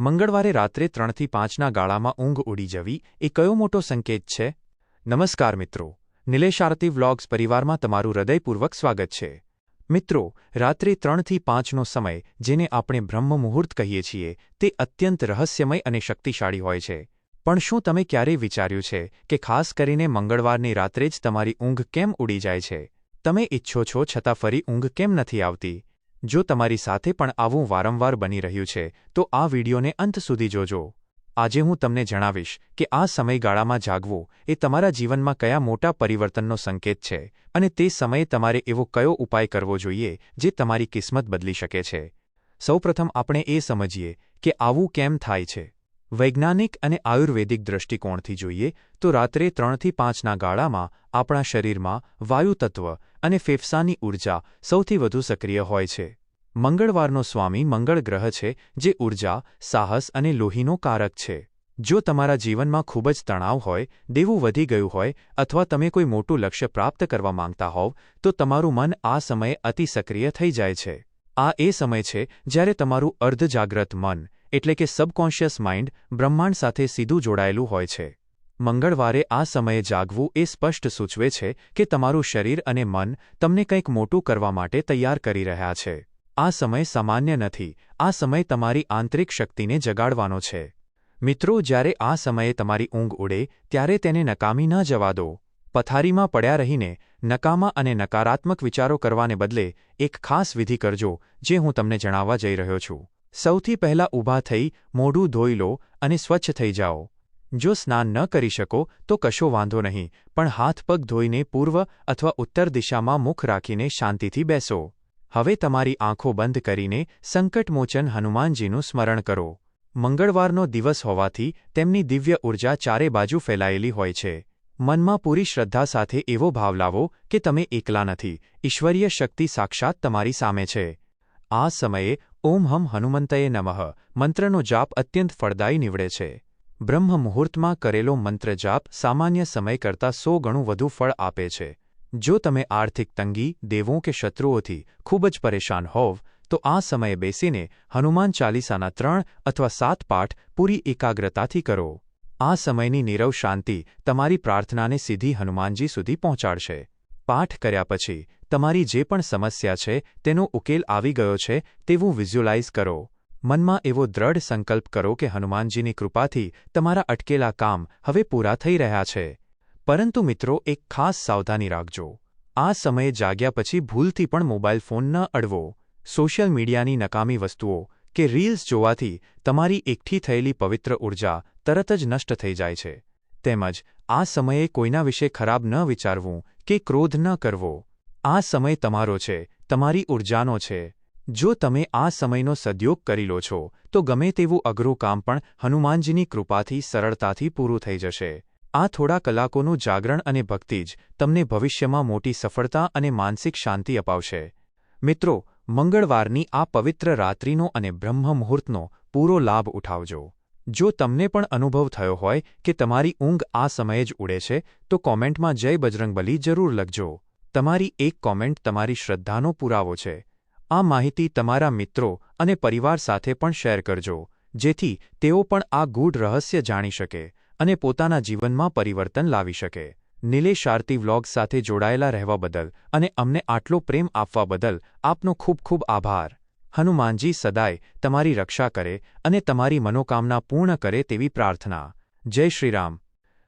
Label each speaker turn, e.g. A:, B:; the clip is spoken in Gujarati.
A: મંગળવારે રાત્રે ત્રણથી પાંચના ગાળામાં ઊંઘ ઉડી જવી એ કયો મોટો સંકેત છે? નમસ્કાર મિત્રો. નિલેશ વ્લોગ્સ પરિવારમાં તમારું હૃદયપૂર્વક સ્વાગત છે. મિત્રો, રાત્રે ત્રણથી પાંચનો સમય, જેને આપણે બ્રહ્મ મુહૂર્ત કહીએ છીએ, તે અત્યંત રહસ્યમય અને શક્તિશાળી હોય છે. પણ શું તમે ક્યારેય વિચાર્યું છે કે ખાસ કરીને મંગળવારની રાત્રે જ તમારી ઊંઘ કેમ ઉડી જાય છે? તમે ઇચ્છો છો છતાં ફરી ઊંઘ કેમ નથી આવતી? જો તમારી સાથે પણ આવું વારંવાર બની રહ્યું છે, તો આ વિડીયોને અંત સુધી જોજો. આજે હું તમને જણાવીશ કે આ સમયગાળામાં જાગવું એ તમારા જીવનમાં કયા મોટા પરિવર્તનનો સંકેત છે અને તે સમયે તમારે એવો કયો ઉપાય કરવો જોઈએ જે તમારી કિસ્મત બદલી શકે છે. સૌપ્રથમ આપણે એ સમજીએ કે આવું કેમ થાય છે. વૈજ્ઞાનિક અને આયુર્વેદિક દૃષ્ટિકોણથી જોઈએ તો રાત્રે ત્રણથી પાંચના ગાળામાં આપણા શરીરમાં વાયુતત્વ અને ફેફસાની ઊર્જા સૌથી વધુ સક્રિય હોય છે. મંગળવારનો સ્વામી મંગળ ગ્રહ છે જે ઊર્જા સાહસ અને લોહીનો કારક છે. જો તમારા જીવનમાં ખૂબ જ તણાવ હોય, દેવું વધી ગયું હોય અથવા તમે કોઈ મોટું લક્ષ્ય પ્રાપ્ત કરવા માંગતા હોવ, તો તમારું મન આ સમયે અતિ સક્રિય થઈ જાય છે. આ એ સમય છે જ્યારે તમારું અર્ધજાગ્રત મન એટલે કે સબકોન્શિયસ માઇન્ડ બ્રહ્માંડ સાથે સીધું જોડાયેલું હોય છે. મંગળવારે આ સમયે જાગવું એ સ્પષ્ટ સૂચવે છે કે તમારું શરીર અને મન તમને કંઈક મોટું કરવા માટે તૈયાર કરી રહ્યા છે. આ સમય સામાન્ય નથી, આ સમય તમારી આંતરિક શક્તિને જગાડવાનો છે. મિત્રો, જ્યારે આ સમયે તમારી ઊંઘ ઉડે, ત્યારે તેને નકામી ન જવા દો. પથારીમાં પડ્યા રહીને નકામા અને નકારાત્મક વિચારો કરવાને બદલે એક ખાસ વિધિ કરજો, જે હું તમને જણાવવા જઈ રહ્યો છું. સૌથી પહેલાં ઊભા થઈ મોઢું ધોઈ લો અને સ્વચ્છ થઈ જાઓ. જો સ્નાન ન કરી શકો, તો કશો વાંધો નહીં, પણ હાથ પગ ધોઈને પૂર્વ અથવા ઉત્તર દિશામાં મુખ રાખીને શાંતિથી બેસો. હવે તમારી આંખો બંધ કરીને સંકટમોચન હનુમાનજીનું સ્મરણ કરો. મંગળવારનો દિવસ હોવાથી તેમની દિવ્ય ઊર્જા ચારે બાજુ ફેલાયેલી હોય છે. મનમાં પૂરી શ્રદ્ધા સાથે એવો ભાવ લાવો કે તમે એકલા નથી. ઈશ્વરીય શક્તિ સાક્ષાત તમારી સામે છે. આ સમયે ઓમ હમ હનુમંતયે નમઃ. મંત્રનો જાપ અત્યંત ફળદાયી નીવડે છે. બ્રહ્મ મુહૂર્તમાં કરેલો મંત્ર જાપ સામાન્ય સમય કરતાં સો ગણું વધુ ફળ આપે છે. જો તમે આર્થિક તંગી, દેવો કે શત્રુઓથી ખૂબ જ પરેશાન હોવ, તો આ સમયે બેસીને હનુમાન ચાલીસાના ત્રણ અથવા સાત પાઠ પૂરી એકાગ્રતાથી કરો. આ સમયની નીરવ શાંતિ તમારી પ્રાર્થનાને સીધી હનુમાનજી સુધી પહોંચાડશે. પાઠ કર્યા પછી તમારી જે પણ સમસ્યા છે, તેનો ઉકેલ આવી ગયો છે, તેવું વિઝ્યુલાઇઝ કરો. મનમાં એવો દ્રઢ સંકલ્પ કરો કે હનુમાનજીની કૃપાથી તમારા અટકેલા કામ હવે પૂરા થઈ રહ્યા છે. પરંતુ મિત્રો, એક ખાસ સાવધાની રાખજો. આ સમયે જાગ્યા પછી ભૂલથી પણ મોબાઈલ ફોન ન અડવો. સોશિયલ મીડિયાની નકામી વસ્તુઓ કે રીલ્સ જોવાથી તમારી એકઠી થયેલી પવિત્ર ઊર્જા તરત જ નષ્ટ થઈ જાય છે. તેમજ આ સમયે કોઈના વિશે ખરાબ ન વિચારવું કે ક્રોધ ન કરવો. આ સમય તમારો છે, તમારી ઊર્જાનો છે. જો તમે આ સમયનો સદયોગ કરી લો છો, તો ગમે તેવું અઘરું કામ પણ હનુમાનજીની કૃપાથી, સરળતાથી પૂરું થઈ જશે. આ થોડા કલાકોનું જાગરણ અને ભક્તિ જ તમને ભવિષ્યમાં મોટી સફળતા અને માનસિક શાંતિ અપાવશે. મિત્રો, મંગળવારની આ પવિત્ર રાત્રિનો અને બ્રહ્મ મુહૂર્તનો પૂરો લાભ ઉઠાવજો. જો તમને પણ અનુભવ થયો હોય કે તમારી ઊંઘ આ સમયે જ ઉડે છે, તો કોમેન્ટમાં જય બજરંગબલી જરૂર લખજો. તમારી એક કોમેન્ટ તમારી શ્રદ્ધાનો પુરાવો છે. આ માહિતી તમારા મિત્રો અને પરિવાર સાથે પણ શેર કરજો, જેથી તેઓ પણ આ ગૂઢ રહસ્ય જાણી શકે અને પોતાના જીવનમાં પરિવર્તન લાવી શકે. નિલેશ આરતી વ્લોગ સાથે જોડાયેલા રહેવા બદલ અને અમને આટલો પ્રેમ આપવા બદલ આપનો ખૂબ ખૂબ આભાર. હનુમાનજી સદાય તમારી રક્ષા કરે અને તમારી મનોકામના પૂર્ણ કરે તેવી પ્રાર્થના. જય શ્રીરામ.